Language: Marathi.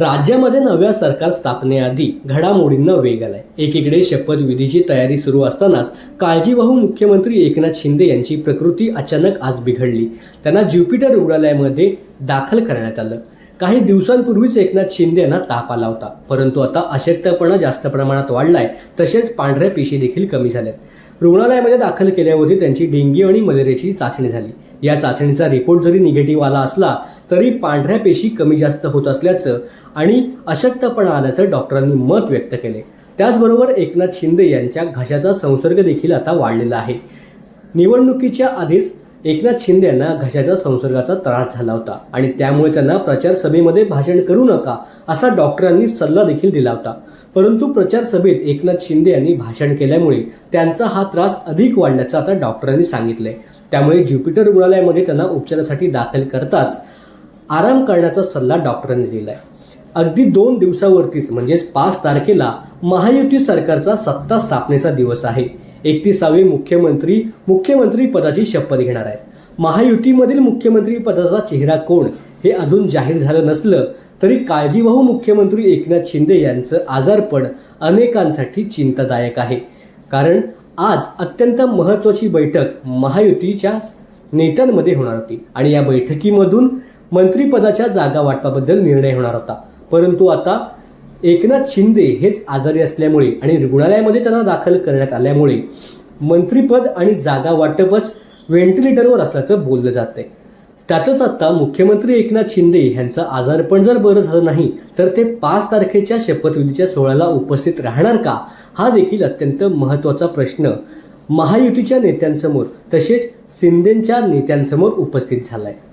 राज्यामध्ये नव्या सरकार स्थापनेआधी घडामोडींना वेग आलाय. एकीकडे शपथविधीची तयारी सुरू असतानाच काळजीवाहू मुख्यमंत्री एकनाथ शिंदे यांची प्रकृती अचानक आज बिघडली. त्यांना ज्युपिटर रुग्णालयामध्ये दाखल करण्यात आलं. काही दिवसांपूर्वीच एकनाथ शिंदे यांना ताप आला होता. परंतु आता अशक्तपणा जास्त प्रमाणात वाढलाय तसेच पांढऱ्या पेशी देखील कमी झाल्यात रुग्णालयामध्ये दाखल केल्यावरती त्यांची डेंग्यू आणि मलेरियाची चाचणी झाली. या चाचणीचा रिपोर्ट जरी निगेटिव्ह आला असला तरी पांढऱ्या पेशी कमी जास्त होत असल्याचं आणि अशक्तपणा आल्याचं डॉक्टरांनी मत व्यक्त केले. त्याचबरोबर एकनाथ शिंदे यांच्या घशाचा संसर्ग देखील आता वाढलेला आहे. निवडणुकीच्या आधीच एकनाथ शिंदे यांना घशाच्या संसर्गाचा त्रास झाला होता आणि त्यामुळे त्यांना प्रचार सभेमध्ये भाषण करू नका असा डॉक्टरांनी सल्ला देखील दिला होता. परंतु प्रचार सभेत एकनाथ शिंदे यांनी भाषण केल्यामुळे त्यांचा हा त्रास अधिक वाढल्याचं आता डॉक्टरांनी सांगितलंय. त्यामुळे ज्युपिटर रुग्णालयामध्ये त्यांना उपचारासाठी दाखल करताच आराम करण्याचा सल्ला डॉक्टरांनी दिला आहे अगदी दोन दिवसावरतीच म्हणजेच पाच तारखेला महायुती सरकारचा सत्ता स्थापनेचा दिवस आहे. एकतीसावे मुख्यमंत्री मुख्यमंत्री पदाची शपथ घेणार आहेत. महायुतीमधील मुख्यमंत्री पदाचा चेहरा कोण हे अजून जाहीर झालं नसलं तरी काळजीवाहू मुख्यमंत्री एकनाथ शिंदे यांचं आजारपण अनेकांसाठी चिंतादायक आहे. कारण आज अत्यंत महत्त्वाची बैठक महायुतीच्या नेत्यांमध्ये होणार होती. आणि या बैठकीमधून मंत्रिपदाच्या जागा वाटपाबद्दल निर्णय होणार होता. परंतु आता एकनाथ शिंदे हेच आजारी असल्यामुळे आणि रुग्णालयामध्ये त्यांना दाखल करण्यात आल्यामुळे मंत्रीपद आणि जागा वाटपच व्हेंटिलेटरवर असल्याचं बोललं जात आहे त्यातच आता मुख्यमंत्री एकनाथ शिंदे यांचं आजारपण जर बरं झालं नाही तर ते पाच तारखेच्या शपथविधीच्या सोहळ्याला उपस्थित राहणार का? हा देखील अत्यंत महत्त्वाचा प्रश्न महायुतीच्या नेत्यांसमोर तसेच शिंदेच्या नेत्यांसमोर उपस्थित झाला आहे